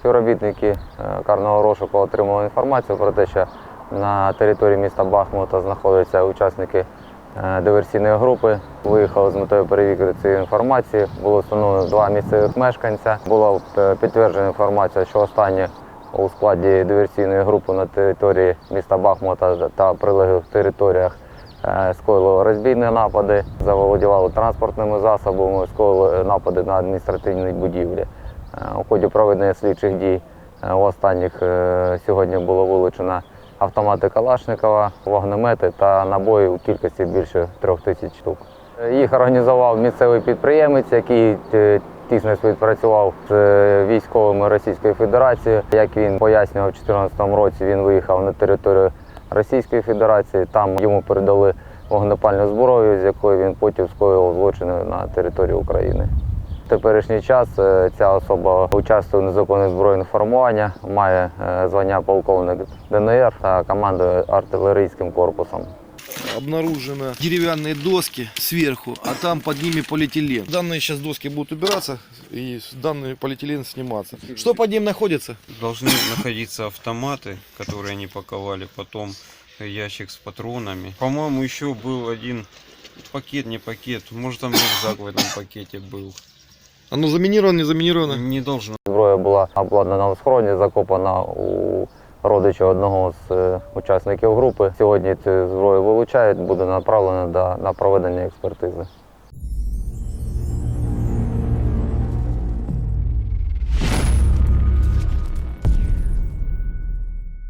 Співробітники е, карного розшуку отримали інформацію про те, що на території міста Бахмута знаходяться учасники е, диверсійної групи. Виїхали з метою перевірки цієї інформації. Було встановлено два місцевих мешканця. Була е, підтверджена інформація, що останні у складі диверсійної групи на території міста Бахмута та прилеглих територіях скоїли розбійні напади, заволодівали транспортними засобами, скоїли напади на адміністративні будівлі. Е, У ході проведення слідчих дій е, у останніх е, сьогодні було вилучено автомати Калашникова, вогнемети та набої у кількості більше трьох тисяч штук. Їх організував місцевий підприємець, який тісно співпрацював з військовими Російської Федерації. Як він пояснював, у 2014 році він виїхав на територію Російської Федерації. Там йому передали вогнепальну зброю, з якою він потім скоїв злочини на території України. В теперішній час е, ця особа участвує в незаконних збройних формуваннях, має е, звання полковник ДНР та командує артилерійським корпусом. обнаружено деревянные доски сверху, а там под ними полиэтилен. Данные сейчас доски будут убираться и данный полиэтилен сниматься. Что под ним находится? Должны находиться автоматы, которые они паковали, потом ящик с патронами. По-моему, еще был один пакет, не пакет, может там рюкзак в этом пакете был. Оно заминировано, не заминировано? Не должно Зброя була обладнана в схороні, закопана у родича одного з е, учасників групи. Сьогодні цю зброю вилучають, буде направлена до- на проведення експертизи.